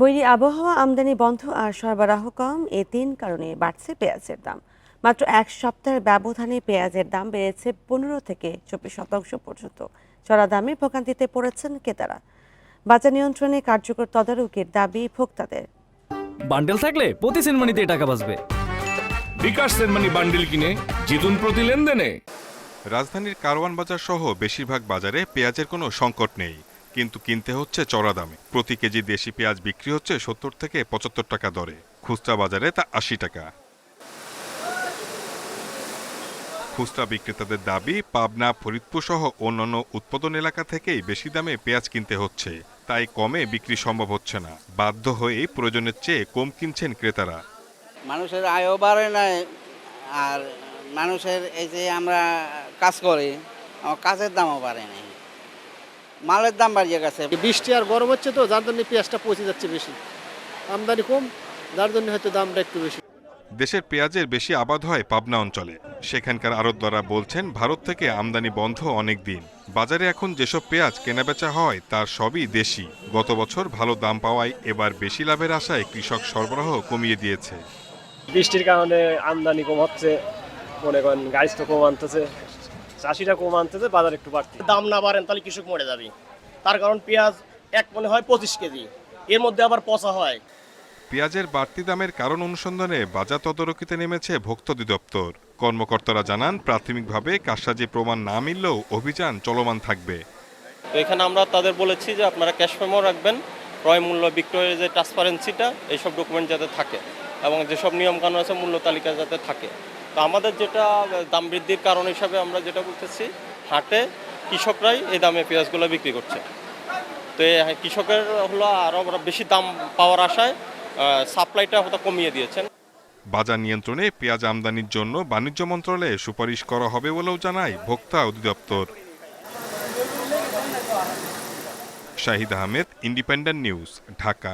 বৈরী আবহাওয়া আমদানি বন্ধ আর সরবরাহ কম এ তিন কারণে বাড়ছে পেঁয়াজের দাম। মাত্র এক সপ্তাহের ব্যবধানে পেঁয়াজের দাম বেড়েছে পনেরো থেকে চব্বিশ শতাংশ পর্যন্ত। চড়া দামে ভোগান্তিতে পড়েছেন ক্রেতারা। বাজার নিয়ন্ত্রণে কার্যকর তদারকির দাবি ভোক্তাদের। বান্ডেল থাকলে প্রতি সেনমানিতে টাকা বাঁচবে। বিকাশ সেনমানি বান্ডিল কিনে জিতুন প্রতি লেনদেনে। রাজধানীর কারওয়ান বাজার সহ বেশিরভাগ বাজারে পেঁয়াজের কোনো সংকট নেই। কিন্তু কিনতে হচ্ছে চড়া দামে। প্রতি কেজি দেশি পেঁয়াজ বিক্রি হচ্ছে সত্তর থেকে পঁচাত্তর টাকা দরে। খুচরা বাজারে তা আশি টাকা। খুচরা বিক্রেতাদের দাবি, পাবনা, ফরিদপুর সহ অন্যান্য উৎপাদন এলাকা থেকেই বেশি দামে পেঁয়াজ কিনতে হচ্ছে। তাই কমে বিক্রি সম্ভব হচ্ছে না। বাধ্য হয়েই প্রয়োজনের চেয়ে কম কিনছেন ক্রেতারা। মানুষের আয়ও বাড়ে নাই, আর মানুষের এই যে আমরা কাজ করি কাজের দামও বাড়ে নাই। মালের দাম বাড়িয়ে গেছে। বৃষ্টি আর গরম হচ্ছে তো যার জন্য পেঁয়াজটা পচে যাচ্ছে বেশি। আমদানি কম যার জন্য হয়তো দামটা একটু বেশি। দেশের পেঁয়াজের বেশি আবাদ হয় পাবনা অঞ্চলে। সেখানকার আড়তদাররা বলছেন ভারত থেকে আমদানি বন্ধ অনেক দিন। বাজারে এখন যেসব পেঁয়াজ কেনাবেচা হয় তার সবই দেশি। গত বছর ভালো দাম পাওয়ায় এবার বেশি লাভের আশায় কৃষক সরবরাহ কমিয়ে দিয়েছে। বৃষ্টির কারণে আমদানি কম হচ্ছে মনে করেন গাইস তো কম আনতেছে। চাষিরা কম আনতেছে বাজার একটু বাড়তি। দাম না বাড়েন তাহলে কৃষক মরে যাবে। তার কারণ পেঁয়াজ এক মনে হয় পঁচিশ কেজি। এর মধ্যে আবার পচা হয়। পেঁয়াজের বাড়তি দামের কারণ অনুসন্ধানে বাজার তদারকিতে নেমেছে ভোক্তা অধিদপ্তর। কর্মকর্তারা জানান প্রাথমিকভাবে কারসাজি প্রমাণ না মিললেও অভিযান চলমান থাকবে। তো এখানে আমরা তাদের বলেছি যে আপনারা ক্যাশ মেমো রাখবেন। ক্রয় মূল্য বিক্রয়ের যে ট্রান্সপারেন্সিটা এইসব ডকুমেন্ট যাতে থাকে এবং যেসব নিয়মকানুন আছে মূল্য তালিকা যাতে থাকে। তো আমাদের যেটা দাম বৃদ্ধির কারণ হিসাবে আমরা যেটা বলতেছি, হাটে কৃষকরাই এই দামে পেঁয়াজগুলো বিক্রি করছে। তো এই কৃষকের হলো আরও বেশি দাম পাওয়ার আশায় সাপ্লাইটা হয়তো কমিয়ে দিয়েছেন। বাজার নিয়ন্ত্রণে পেঁয়াজ আমদানির জন্য বাণিজ্য মন্ত্রণালয়ে সুপারিশ করা হবে বলেও জানায় ভোক্তা অধিদপ্তর। Shahid Ahmed, Independent News, Dhaka.